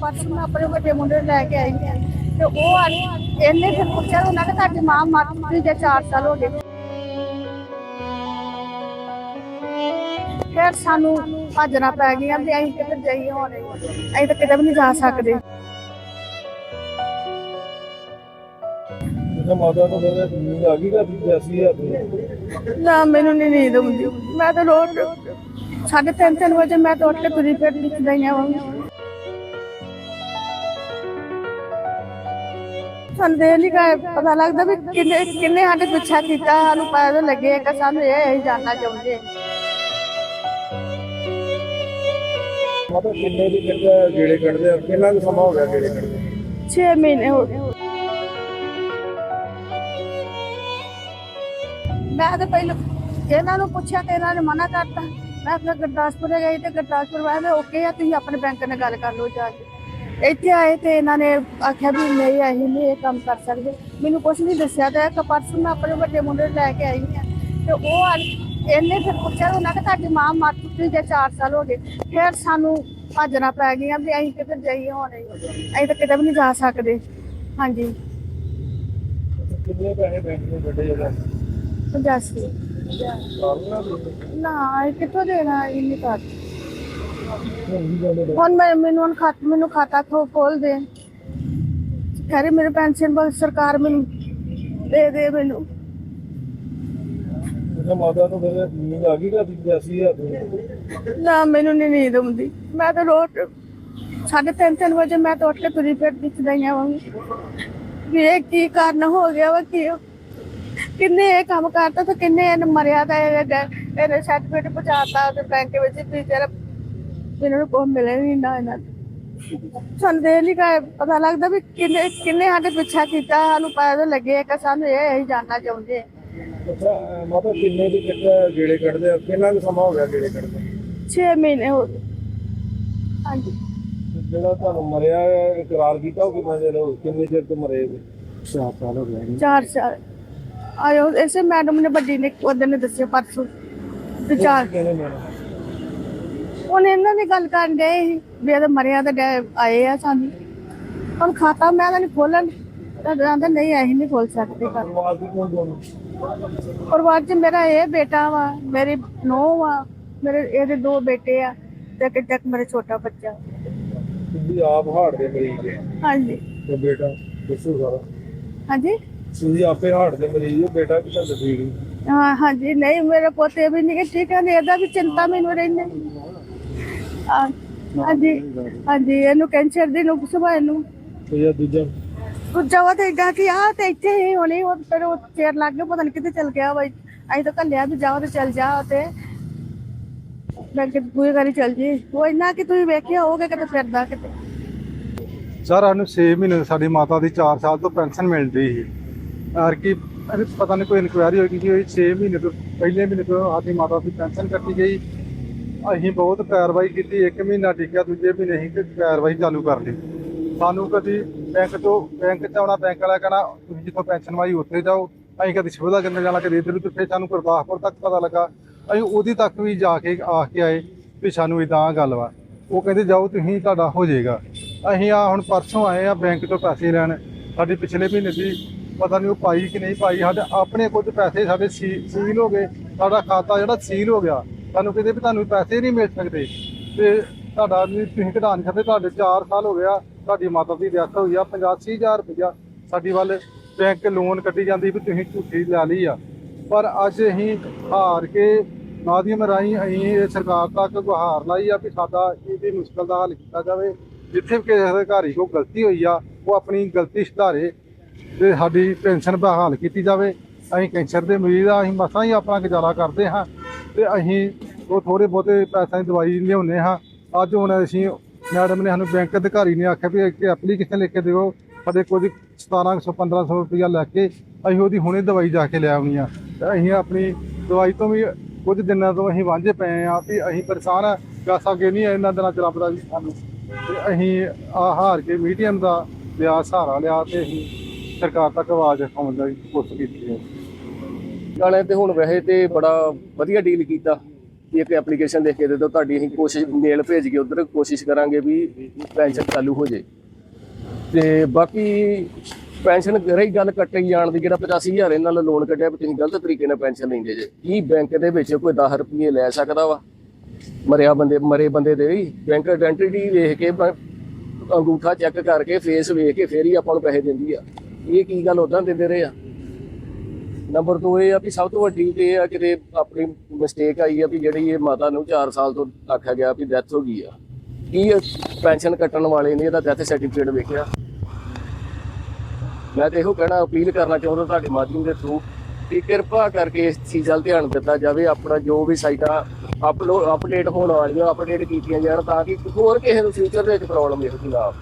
Purse ਮੈਂ ਆਪਣੇ ਵੱਡੇ ਮੁੰਡੇ ਨੂੰ ਲੈ ਕੇ ਆਈ ਹਾਂ। ਤੇ ਉਹ ਆ ਇਹਨੇ ਫਿਰ ਪੁੱਛਿਆ ਉਹਨਾਂ ਨੇ ਤੁਹਾਡੀ ਮਾਂ ਮਰ ਚੁੱਕੀ ਜੇ 4 ਸਾਲ ਹੋ ਗਏ। ਫਿਰ ਸਾਨੂੰ ਭੱਜਣਾ ਪੈ ਗਿਆ ਵੀ ਅਸੀਂ ਕਿੱਥੇ ਜਾਈਏ ਹੁਣ ਅਸੀਂ ਤਾਂ ਕਿਤੇ ਵੀ ਨਹੀਂ ਜਾ ਸਕਦੇ। ਮਾਤਾ ਨੂੰ ਕਹਿੰਦਾ ਨੀਂਦ ਆ ਗਈ ਘਰ ਦੀ ਜੈਸੀ ਆ ਤੇ ਨਾ ਮੈਨੂੰ ਨਹੀਂ ਨੀਂਦ ਆਉਂਦੀ। ਮੈਂ ਤਾਂ ਰੋਜ਼ ਸਾਢੇ ਤਿੰਨ ਤਿੰਨ ਵਜੇ ਮੈਂ ਤਾਂ ਉੱਠ ਕੇ ਤੁਰੀ ਫਿਰਦੀ ਚਦਾਈਆਂ ਵਾਂਗ ਸਾਨੂੰ ਦੇ ਨਹੀਂ ਗਾ ਪਤਾ ਲੱਗਦਾ ਵੀ ਕਿੰਨੇ ਕਿੰਨੇ ਸਾਡੇ ਪਿੱਛਾ ਕੀਤਾ ਸਾਨੂੰ ਪਤਾ ਤਾਂ ਲੱਗੇ ਕਿ ਸਾਨੂੰ ਇਹ ਹੀ ਜਾਣਨਾ ਚਾਹੁੰਦੇ ਮਾਤਾ ਕਿੰਨੇ ਦੀ ਕਿੰਨੇ ਗੇੜੇ ਕੱਢਦੇ ਆ? ਕਿੰਨਾ ਕੁ ਸਮਾਂ ਹੋ ਗਿਆ ਗੇੜੇ ਕੱਢਦੇ 6 ਮਹੀਨੇ ਹੋ ਗਏ। ਮੈਂ ਤਾਂ ਪਹਿਲਾਂ ਇਹਨਾਂ ਨੂੰ ਪੁੱਛਿਆ ਤੇ ਇਹਨਾਂ ਨੇ ਮਨਾ ਕਰਤਾ। ਮੈਂ ਫਿਰ ਗੁਰਦਾਸਪੁਰ ਗਈ ਤੇ ਗੁਰਦਾਸਪੁਰ ਵਾਲੇ ਓਕੇ ਆ ਤੁਸੀਂ ਆਪਣੇ ਬੈਂਕ ਨਾਲ ਗੱਲ ਕਰ ਲਓ ਜਾ ਕੇ। ਇੱਥੇ ਆਏ ਤੇ ਇਹਨਾਂ ਨੇ ਆਖਿਆ ਵੀ ਨਹੀਂ ਅਸੀਂ ਨਹੀਂ ਇਹ ਕੰਮ ਕਰ ਸਕਦੇ। ਮੈਨੂੰ ਕੁਝ ਨਹੀਂ ਦੱਸਿਆ ਤੇ ਇੱਕ ਪਰਸ ਮੈਂ ਆਪਣੇ ਵੱਡੇ ਮੁੰਡੇ ਨੂੰ ਲੈ ਕੇ ਆਈ ਹਾਂ। ਤੇ ਉਹ ਇਹਨੇ ਫਿਰ ਪੁੱਛਿਆ ਉਹਨਾਂ ਨੇ ਤੁਹਾਡੀ ਮਾਂ ਮਰ ਚੁੱਕੀ ਜੇ 4 ਸਾਲ ਹੋ ਗਏ। ਫਿਰ ਸਾਨੂੰ ਭੱਜਣਾ ਪੈ ਗਿਆ ਵੀ ਅਸੀਂ ਕਿੱਥੇ ਜਾਈਏ ਹੁਣ। ਅਸੀਂ ਤਾਂ ਕਿਤੇ ਵੀ ਨਹੀਂ ਜਾ ਸਕਦੇ। ਹਾਂਜੀ। ਕਿੰਨੇ ਪੈਸੇ ਬੈਂਕ ਨੂੰ ਕੱਢੇ ਜਾਂਦਾ 85 ਨਾ ਇਹ ਕਿੱਥੋਂ ਦੇਣਾ? ਇੰਨੀ ਘੱਟ। ਹੁਣ ਮੈਂ ਮੈਨੂੰ ਹੁਣ ਖਾਤ ਮੈਨੂੰ ਖਾਤਾ ਖੋ ਖੋਲ ਦੇ। ਕਹਰੇ ਮੇਰੇ ਪੈਨਸ਼ਨ ਬਲ ਸਰਕਾਰ ਮੈਨੂੰ ਦੇ ਦੇ ਮੈਨੂੰ। ਮਾਤਾ ਨੂੰ ਕਹਿੰਦਾ ਨੀਂਦ ਆ ਗਈ ਘਰ ਦੀ ਜੈਸੀ ਆ ਤੇ ਨਾ ਮੈਨੂੰ ਨਹੀਂ ਨੀਂਦ ਆਉਂਦੀ। ਮੈਂ ਤਾਂ ਰੋਜ਼ ਸਾਢੇ ਤਿੰਨ ਤਿੰਨ ਵਜੇ ਮੈਂ ਤਾਂ ਉੱਠ ਕੇ ਤੁਰੀ ਫਿਰਦੀ ਚਦਾਈਆਂ ਵਾਂਗ ਵੀ ਇਹ ਕੀ ਕਾਰਨ ਹੋ ਗਿਆ ਵਾ ਕੀ ਕਿੰਨੇ ਇਹ ਕੰਮ ਕਰਤਾ ਤੇ ਕਿੰਨੇ ਇਹਨੇ ਮਰਿਆ ਤਾਂ ਇਹ ਇਹਨੇ ਸਰਟੀਫਿਕੇਟ ਪਹੁੰਚਾਤਾ ਤੇ ਬੈਂਕ ਵਿੱਚ ਵੀ ਤੇਰਾ ਇਹਨਾਂ ਨੂੰ ਕੋਈ ਮਿਲੇ ਨਹੀਂ ਨਾ ਇਹਨਾਂ ਨੂੰ। ਸਾਨੂੰ ਦੇ ਨਹੀਂ ਗਾ ਪਤਾ ਲੱਗਦਾ ਵੀ ਕਿੰਨੇ ਕਿੰਨੇ ਸਾਡੇ ਪਿੱਛਾ ਕੀਤਾ ਸਾਨੂੰ ਪਤਾ ਤਾਂ ਲੱਗੇ ਕਿ ਸਾਨੂੰ ਇਹ ਹੀ ਜਾਣਨਾ ਚਾਹੁੰਦੇ ਆ। ਅੱਛਾ ਮਾਤਾ ਕਿੰਨੇ ਦੀ ਕਿੰਨੇ ਗੇੜੇ ਕੱਢਦੇ ਆ? ਕਿੰਨਾ ਕੁ ਸਮਾਂ ਹੋ ਗਿਆ ਗੇੜੇ ਕੱਢਦੇ 6 ਮਹੀਨੇ ਹੋ ਗਏ। ਹਾਂਜੀ। ਜਿਹੜਾ ਤੁਹਾਨੂੰ ਮਰਿਆ ਇਕਰਾਰ ਕੀਤਾ ਉਹ ਕਿੰਨਾ ਚਿਰ ਹੋ ਕਿੰਨੇ ਚਿਰ ਤੋਂ ਮਰੇ ਹੋ 4 ਸਾਲ ਹੋ ਗਏ। ਚਾਰ ਸਾਲ। ਆਇਓ ਐਸੇ ਮੈਡਮ ਨੇ ਵੱਡੀ ਨੇ ਉਹਦੇ ਨੇ ਦੱਸਿਆ ਪਰਸੋਂ। ਤੇ ਚਾਰ ਕਿਹਨੇ ਮੇਰਾ ਉਹਨੇ ਇਹਨਾਂ ਦੀ ਗੱਲ ਕਰਨ ਦੇ ਵੀ ਇਹਦਾ ਮਰਿਆ ਤਾਂ ਡੈ- ਆਏ ਆ ਸਾਨੂੰ। ਹੁਣ ਖਾਤਾ ਮੈਂ ਤਾਂ ਨਹੀਂ ਖੋਲਣ ਤਾਂ ਕਹਿੰਦਾ ਨਹੀਂ ਅਸੀਂ ਨਹੀਂ ਖੋਲ ਸਕਦੇ ਖਾਤਾ ਪਰਿਵਾਰ ਦੀ ਕੌਣ ਕੌਣ ਪਰਿਵਾਰ 'ਚ ਮੇਰਾ ਇਹ ਬੇਟਾ ਵਾ ਮੇਰੀ ਨੂੰਹ ਵਾ ਮੇਰੇ ਇਹਦੇ ਦੋ ਬੇਟੇ ਆ ਤੇ ਇੱਕ ਇੱਕ ਮੇਰਾ ਛੋਟਾ ਬੱਚਾ। ਤੁਸੀਂ ਆਪ ਹਾਰਟ ਦੇ ਮਰੀਜ਼ ਹੈ। ਹਾਂਜੀ। ਤੇ ਬੇਟਾ ਦੱਸੋ ਸਾਰਾ। ਹਾਂਜੀ? ਤੁਸੀਂ ਆਪੇ ਹਾਰਟ ਦੇ ਮਰੀਜ਼ ਹੋ ਬੇਟਾ ਦੱਸੀ ਗਈ? ਹਾਂ ਹਾਂਜੀ ਨਹੀਂ ਮੇਰੇ ਪੋਤੇ ਵੀ ਨਹੀਂ ਠੀਕ ਹੈ ਇਹਦਾ ਵੀ ਚਿੰਤਾ ਮੈਨੂੰ ਰਹਿੰਦੀ। ਹਾਂ, ਹਾਂਜੀ ਹਾਂਜੀ ਇਹਨੂੰ ਕੈਂਸਰ ਦੀ ਨੂੰ ਸੁਭਾ ਇਹਨੂੰ। ਤੇ ਇਹ ਦੂਜਾ? ਦੂਜਾ ਵਾ ਤੇ ਏਡਾ ਕਿ ਆ ਤੇ ਇੱਥੇ ਹੀ ਹੋਣੀ ਉਹ ਫਿਰ ਉਹ ਚੇਰ ਲੱਗ ਗਿਆ ਪਤਾ ਨਹੀਂ ਕਿੱਥੇ ਚਲ ਗਿਆ ਵਾ ਅਸੀਂ ਤਾਂ ਕੱਲਿਆ ਵੀ ਜਾਓ ਤੇ ਚਲ ਜਾ ਤੇ। ਮੈਂ ਕਿ ਪੂਰੀ ਗਾੜੀ ਚਲ ਜੀ। ਉਹ ਇੰਨਾ ਕਿ ਤੁਸੀਂ ਵੇਖਿਆ ਹੋਗੇ ਕਿਤੇ ਫਿਰਦਾ ਕਿਤੇ। ਸਰ ਸਾਨੂੰ 6 ਮਹੀਨੇ ਸਾਡੀ ਮਾਤਾ ਦੀ 4 ਸਾਲ ਤੋਂ ਪੈਨਸ਼ਨ ਮਿਲਦੀ ਸੀ। ਔਰ ਕੀ ਪਤਾ ਨਹੀਂ ਕੋਈ ਇਨਕੁਆਇਰੀ ਹੋਈ ਕਿ ਹੋਈ 6 ਮਹੀਨੇ ਤੋਂ ਪਹਿਲੇ ਮਹੀਨੇ ਤੋਂ ਸਾਡੀ ਮਾਤਾ ਦੀ ਪੈਨਸ਼ਨ ਕੱਟੀ ਗਈ। ਅਸੀਂ ਬਹੁਤ ਕਾਰਵਾਈ ਕੀਤੀ, ਇੱਕ ਮਹੀਨਾ ਟਿਕਿਆ, ਦੂਜੇ ਮਹੀਨੇ ਅਸੀਂ ਤੇ ਕਾਰਵਾਈ ਚਾਲੂ ਕਰ ਲਈ। ਸਾਨੂੰ ਕਦੀ ਬੈਂਕ ਤੋਂ, ਬੈਂਕ ਚ ਆਉਣਾ, ਬੈਂਕ ਵਾਲਾ ਕਹਿਣਾ, ਤੁਸੀਂ ਜਿੱਥੋਂ ਪੈਨਸ਼ਨ ਵਾਈ ਉੱਥੇ ਜਾਓ। ਅਸੀਂ ਕਦੀ ਸਿਵਲ ਜੰਦਰ ਜਾਣਾ, ਕਦੇ ਇੱਧਰ ਉੱਧਰ ਫਿਰ ਸਾਨੂੰ ਗੁਰਦਾਸਪੁਰ ਤੱਕ ਪਤਾ ਲੱਗਾ। ਅਸੀਂ ਉਹਦੀ ਤੱਕ ਵੀ ਜਾ ਕੇ ਆ ਕੇ ਆਏ ਵੀ ਸਾਨੂੰ ਇਦਾਂ ਗੱਲ ਵਾ। ਉਹ ਕਹਿੰਦੇ, ਜਾਓ, ਤੁਸੀਂ, ਤੁਹਾਡਾ ਹੋ ਜਾਏਗਾ। ਅਸੀਂ ਆ ਹੁਣ ਪਰਸੋਂ ਆਏ ਆ ਬੈਂਕ ਤੋਂ ਪੈਸੇ ਲੈਣ। ਸਾਡੀ ਪਿਛਲੇ ਮਹੀਨੇ ਦੀ ਪਤਾ ਨਹੀਂ ਉਹ ਪਾਈ ਕਿ ਨਹੀਂ ਪਾਈ। ਸਾਡੇ ਆਪਣੇ ਕੁਝ ਪੈਸੇ ਸਾਡੇ ਸੀ- ਸੀਲ ਹੋ ਗਏ। ਸਾਡਾ ਖਾਤਾ ਜਿਹੜਾ ਸੀਲ ਹੋ ਗਿਆ। ਸਾਨੂੰ ਕਹਿੰਦੇ ਵੀ ਤੁਹਾਨੂੰ ਪੈਸੇ ਨਹੀਂ ਮਿਲ ਸਕਦੇ। ਤੇ ਤੁਹਾਡਾ ਵੀ ਤੁਸੀਂ ਕਢਾ ਨਹੀਂ ਸਕਦੇ, ਤੁਹਾਡੇ 4 ਸਾਲ ਹੋ ਗਿਆ ਤੁਹਾਡੀ ਮਾਤਾ ਦੀ ਡੈਥ ਹੋਈ ਆ 85000 ਰੁਪਇਆ ਸਾਡੀ ਵੱਲ ਬੈਂਕ ਲੋਨ ਕੱਢੀ ਜਾਂਦੀ ਵੀ ਤੁਸੀਂ ਝੂਠੀ ਲੈ ਲਈ ਆ। ਪਰ ਅੱਜ ਅਸੀਂ ਹਾਰ ਕੇ ਮਾਧਿਅਮ ਰਾਹੀਂ ਅਸੀਂ ਇਹ ਸਰਕਾਰ ਤੱਕ ਗੁਹਾਰ ਲਾਈ ਆ ਵੀ ਸਾਡਾ ਇਹਦੀ ਮੁਸ਼ਕਲ ਦਾ ਹੱਲ ਕੀਤਾ ਜਾਵੇ। ਜਿੱਥੇ ਵੀ ਕਿਸੇ ਅਧਿਕਾਰੀ ਕੋਲ ਗਲਤੀ ਹੋਈ ਆ, ਉਹ ਆਪਣੀ ਗਲਤੀ ਸੁਧਾਰੇ ਤੇ ਸਾਡੀ ਪੈਨਸ਼ਨ ਬਹਾਲ ਕੀਤੀ ਜਾਵੇ। ਅਸੀਂ ਕੈਂਸਰ ਦੇ ਮਰੀਜ਼ ਆ, ਅਸੀਂ ਮਸਾਂ ਹੀ ਆਪਣਾ ਗੁਜ਼ਾਰਾ ਕਰਦੇ ਹਾਂ ਤੇ ਅਸੀਂ ਉਹ ਥੋੜੇ ਬਹੁਤੇ ਪੈਸਿਆਂ ਦੀ ਦਵਾਈ ਲਿਆਉਂਦੇ ਹਾਂ। ਅੱਜ ਹੁਣ ਅਸੀਂ ਮੈਡਮ ਨੇ ਸਾਨੂੰ ਬੈਂਕ ਅਧਿਕਾਰੀ ਨੇ ਆਖਿਆ ਵੀ ਇੱਕ ਐਪਲੀਕੇਸ਼ਨ ਲਿਖ ਕੇ ਦਿਓ। ਸਾਡੇ ਕੁਝ 1700 1500 ਰੁਪਇਆ ਲੈ ਕੇ ਅਸੀਂ ਉਹਦੀ ਹੁਣੇ ਦਵਾਈ ਜਾ ਕੇ ਲੈ ਆਉਣੀ ਆ ਤੇ ਅਸੀਂ ਆਪਣੀ ਦਵਾਈ ਤੋਂ ਵੀ ਕੁਝ ਦਿਨਾਂ ਤੋਂ ਅਸੀਂ ਵਾਂਝੇ ਪਏ ਆ ਵੀ ਅਸੀਂ ਪਰੇਸ਼ਾਨ ਆ ਪੈਸਾ ਅੱਗੇ ਨਹੀਂ ਇਹਨਾਂ ਦਿਨਾਂ ਚ ਰੱਬ ਦਾ ਵੀ ਸਾਨੂੰ। ਤੇ ਅਸੀਂ ਆ ਹਾਰ ਕੇ ਮੀਡੀਅਮ ਦਾ ਲਿਆ ਸਹਾਰਾ ਲਿਆ ਤੇ ਅਸੀਂ ਸਰਕਾਰ ਤੱਕ ਆਵਾਜ਼ ਉਠਾਉਣ ਦੀ ਕੋਸ਼ਿਸ਼ ਕੀਤੀ ਹੈ। ਵਾਲਿਆਂ ਤੇ ਹੁਣ ਵੈਸੇ ਤੇ ਬੜਾ ਵਧੀਆ ਡੀਲ ਕੀਤਾ। ਇੱਕ ਐਪਲੀਕੇਸ਼ਨ ਲਿਖ ਕੇ ਦੇ ਦਿਓ, ਤੁਹਾਡੀ ਅਸੀਂ ਕੋਸ਼ਿਸ਼ ਮੇਲ ਭੇਜ ਕੇ ਉਧਰ ਕੋਸ਼ਿਸ਼ ਕਰਾਂਗੇ ਵੀ ਪੈਨਸ਼ਨ ਚਾਲੂ ਹੋ ਜੇ। ਤੇ ਬਾਕੀ ਪੈਨਸ਼ਨ ਰਹੀ ਗੱਲ ਕੱਟੇ ਜਾਣ ਦੀ, ਜਿਹੜਾ 85000 ਇਹਨਾਂ ਨਾਲ ਲੋਨ ਕੱਢਿਆ ਵੀ ਤੁਸੀਂ ਗਲਤ ਤਰੀਕੇ ਨਾਲ ਪੈਨਸ਼ਨ ਲੈਂਦੇ ਜੇ। ਕੀ ਬੈਂਕ ਦੇ ਵਿੱਚ ਕੋਈ 10 ਰੁਪਏ ਲੈ ਸਕਦਾ ਵਾ? ਮਰਿਆ ਬੰਦੇ, ਮਰੇ ਬੰਦੇ ਦੇ ਵੀ। ਬੈਂਕ ਆਇਡੈਂਟੀਟੀ ਵੇਖ ਕੇ ਬ- ਅੰਗੂਠਾ ਚੈੱਕ ਕਰਕੇ ਫੇਸ ਵੇਖ ਕੇ ਫੇਰ ਹੀ ਆਪਾਂ ਨੂੰ ਪੈਸੇ ਦਿੰਦੀ ਆ। ਇਹ ਕੀ ਗੱਲ ਉਦਾਂ ਦਿੰਦੇ ਰਹੇ ਆ? ਨੰਬਰ 2 ਇਹ ਆ ਵੀ ਸਭ ਤੋਂ ਵੱਡੀ ਤੇ ਇਹ ਆ ਕਿਤੇ ਆਪਣੀ ਮਿਸਟੇਕ ਆਈ ਆ ਵੀ ਜਿਹੜੀ ਇਹ ਮਾਤਾ ਨੂੰ 4 ਸਾਲ ਤੋਂ ਆਖਿਆ ਗਿਆ ਵੀ ਡੈਥ ਹੋ ਗਈ ਆ। ਕੀ ਪੈਨਸ਼ਨ ਕੱਟਣ ਵਾਲੇ ਨੇ ਇਹਦਾ ਡੈਥ ਸਰਟੀਫਿਕੇਟ ਵੇਖਿਆ? ਮੈਂ ਤੇ ਇਹੋ ਕਹਿਣਾ, ਅਪੀਲ ਕਰਨਾ ਚਾਹੁੰਦਾ ਤੁਹਾਡੇ ਮਾਧਿਅਮ ਦੇ ਥਰੂ ਕਿ ਕਿਰਪਾ ਕਰਕੇ ਇਸ ਚੀਜ਼ ਵੱਲ ਧਿਆਨ ਦਿੱਤਾ ਜਾਵੇ, ਆਪਣਾ ਜੋ ਵੀ ਸਾਈਟਾਂ ਅਪਲੋਡ ਅਪਡੇਟ ਹੋਣ ਵਾਲੀਆਂ ਅਪਡੇਟ ਕੀਤੀਆਂ ਜਾਣ ਤਾਂ ਕਿ ਹੋਰ ਕਿਸੇ ਨੂੰ ਫਿਊਚਰ ਦੇ ਵਿੱਚ ਪ੍ਰੋਬਲਮ ਇਹੋ ਜਿਹੀ ਨਾ ਆਵੇ।